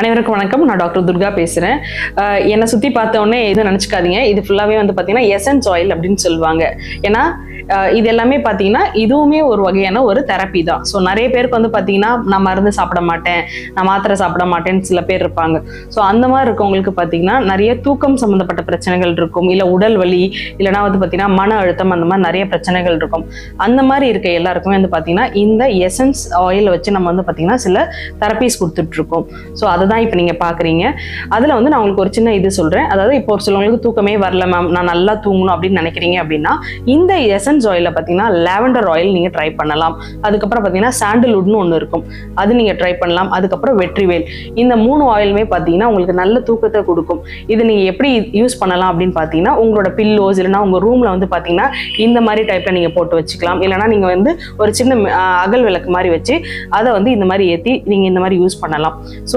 அனைவருக்கும் வணக்கம். நான் டாக்டர் துர்கா பேசுகிறேன் என்னை சுற்றி பார்த்த உடனே எதுவும் நினச்சிக்காதீங்க. இது ஃபுல்லாகவே வந்து பார்த்தீங்கன்னா எசன்ஸ் ஆயில் அப்படின்னு சொல்லுவாங்க. ஏன்னா இது எல்லாமே பார்த்தீங்கன்னா இதுவுமே ஒரு வகையான ஒரு தெரப்பி தான். ஸோ நிறைய பேருக்கு வந்து பார்த்தீங்கன்னா நான் மருந்து சாப்பிட மாட்டேன் நான் மாத்திரை சாப்பிட மாட்டேன்னு சில பேர் இருப்பாங்க. ஸோ அந்த மாதிரி இருக்கவங்களுக்கு பார்த்தீங்கன்னா நிறைய தூக்கம் சம்மந்தப்பட்ட பிரச்சனைகள் இருக்கும். இல்லை உடல் வலி இல்லைனா வந்து பார்த்தீங்கன்னா மன அழுத்தம் அந்த மாதிரி நிறைய பிரச்சனைகள் இருக்கும். அந்த மாதிரி இருக்க எல்லாருக்குமே வந்து பார்த்தீங்கன்னா இந்த எசன்ஸ் ஆயில் வச்சு நம்ம வந்து பார்த்தீங்கன்னா சில தெரப்பிஸ் கொடுத்துட்ருக்கோம். ஸோ அதை தான் இப்போ நீங்கள் பார்க்குறீங்க அதில் வந்து நான் உங்களுக்கு ஒரு சின்ன இது சொல்கிறேன் அதாவது இப்போ ஒரு சிலவங்களுக்கு தூக்கமே வரல மேம் நான் நல்லா தூங்கணும் அப்படின்னு நினைக்கிறீங்க அப்படின்னா இந்த எசன்ஸ் ஆயிலில் பார்த்தீங்கன்னா லாவெண்டர் ஆயில் நீங்கள் ட்ரை பண்ணலாம். அதுக்கப்புறம் பார்த்தீங்கன்னா சாண்டில்வுட்னு ஒன்று இருக்கும். அது நீங்கள் ட்ரை பண்ணலாம். அதுக்கப்புறம் வெற்றிவேல். இந்த மூணு ஆயிலுமே பார்த்தீங்கன்னா உங்களுக்கு நல்ல தூக்கத்தை கொடுக்கும். இது நீங்கள் எப்படி யூஸ் பண்ணலாம் அப்படின்னு பார்த்தீங்கன்னா உங்களோட பில்லோஸ் இல்லைனா உங்கள் ரூமில் வந்து பார்த்தீங்கன்னா இந்த மாதிரி டைப்பில் நீங்கள் போட்டு வச்சுக்கலாம். இல்லைனா நீங்கள் வந்து ஒரு சின்ன அகல் விளக்கு மாதிரி வச்சு அதை வந்து இந்த மாதிரி ஏற்றி நீங்கள் இந்த மாதிரி யூஸ் பண்ணலாம். ஸோ